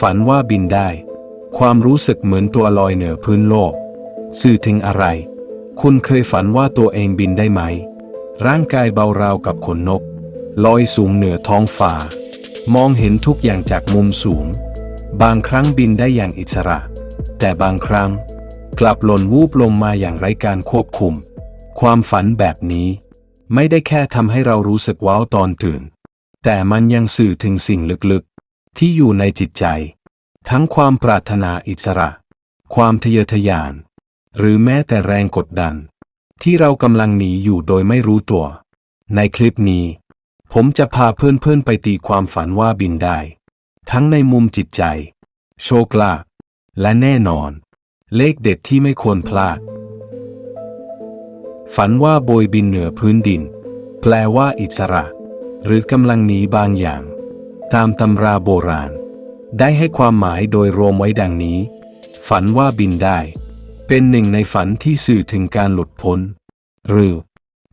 ฝันว่าบินได้ ความรู้สึกเหมือนตัวลอยเหนือพื้นโลก สื่อถึงอะไร คุณเคยฝันว่าตัวเองบินได้ไหม ร่างกายเบาราวกับขนนก ลอยสูงเหนือท้องฟ้า มองเห็นทุกอย่างจากมุมสูง บางครั้งบินได้อย่างอิสระ แต่บางครั้ง กลับหล่นวูบลงมาอย่างไร้การควบคุม ความฝันแบบนี้ ไม่ได้แค่ทำให้เรารู้สึกว้าวตอนตื่น แต่มันยังสื่อถึงสิ่งลึกๆ ที่อยู่ในจิตใจ ทั้งความปรารถนาอิสระ ความทะเยอทะยาน หรือแม้แต่แรงกดดัน ที่เรากำลังหนีอยู่โดยไม่รู้ตัว ในคลิปนี้ ผมจะพาเพื่อนๆไปตีความฝันว่าบินได้ ทั้งในมุมจิตใจ โชคลาภและแน่นอน เลขเด็ดที่ไม่ควรพลาด ฝันว่าโบยบินเหนือพื้นดิน แปลว่าอิสระ หรือกำลังหนีบางอย่าง ตามตำราโบราณ ได้ให้ความหมายโดยรวมไว้ดังนี้ ฝันว่าบินได้ เป็นหนึ่งในฝันที่สื่อถึงการหลุดพ้น หรือ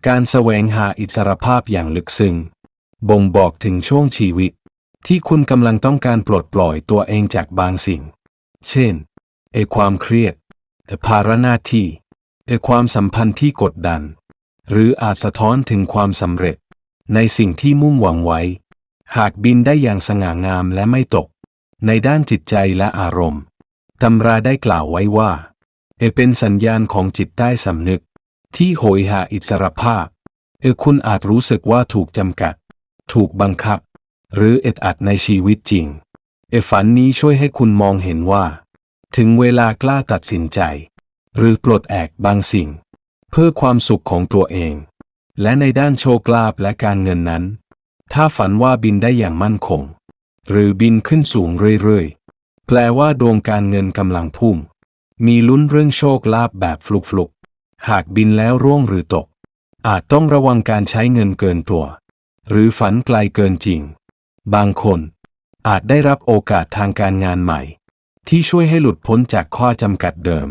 การแสวงหาอิสรภาพอย่างลึกซึ้งบ่งบอกถึงช่วงชีวิต ที่คุณกำลังต้องการปลดปล่อยตัวเองจากบางสิ่ง เช่นเอความเครียดเอภาระหน้าที่เอความสัมพันธ์ที่กดดัน หรืออาจสะท้อนถึงความสำเร็จ ในสิ่งที่มุ่งหวังไว้ หากบินได้อย่างสง่างามและไม่ตก ในด้านจิตใจและอารมณ์ ตำราได้กล่าวไว้ว่า เอเป็นสัญญาณของจิตใต้สำนึก ที่โหยหาอิสรภาพเออคุณอาจรู้สึกว่าถูกจำกัด ถูกบังคับ หรือเอ็ดอัดในชีวิตจริง เอฝันนี้ช่วยให้คุณมองเห็นว่า ถึงเวลากล้าตัดสินใจ หรือปลดแอกบางสิ่ง เพื่อความสุขของตัวเอง และในด้านโชคลาภและการเงินนั้น ถ้าฝันว่าบินได้อย่างมั่นคง หรือบินขึ้นสูงเรื่อยๆ แปลว่าดวงการเงินกำลังพุ่ง มีลุ้นเรื่องโชคลาภแบบฟลุกๆ หากบินแล้วร่วงหรือตก อาจต้องระวังการใช้เงินเกินตัว หรือฝันไกลเกินจริง บางคน อาจได้รับโอกาสทางการงานใหม่ ที่ช่วยให้หลุดพ้นจากข้อจำกัดเดิม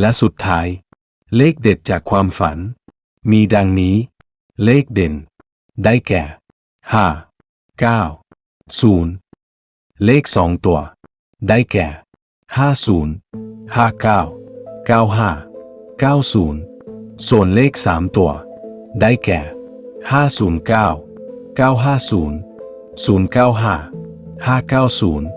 และสุดท้าย เลขเด็ดจากความฝัน มีดังนี้ เลขเด่น ได้แก่ ห้าเก้าศูนย์เลขสองตัว ได้แก่ห้าศูนย์ห้าเก้าเก้าห้าเก้าศูนย์ส่วนเลขสามตัว ได้แก่ห้าศูนย์เก้าเก้าห้าศูนย์ศูนย์เก้าห้าห้าเก้าศูนย์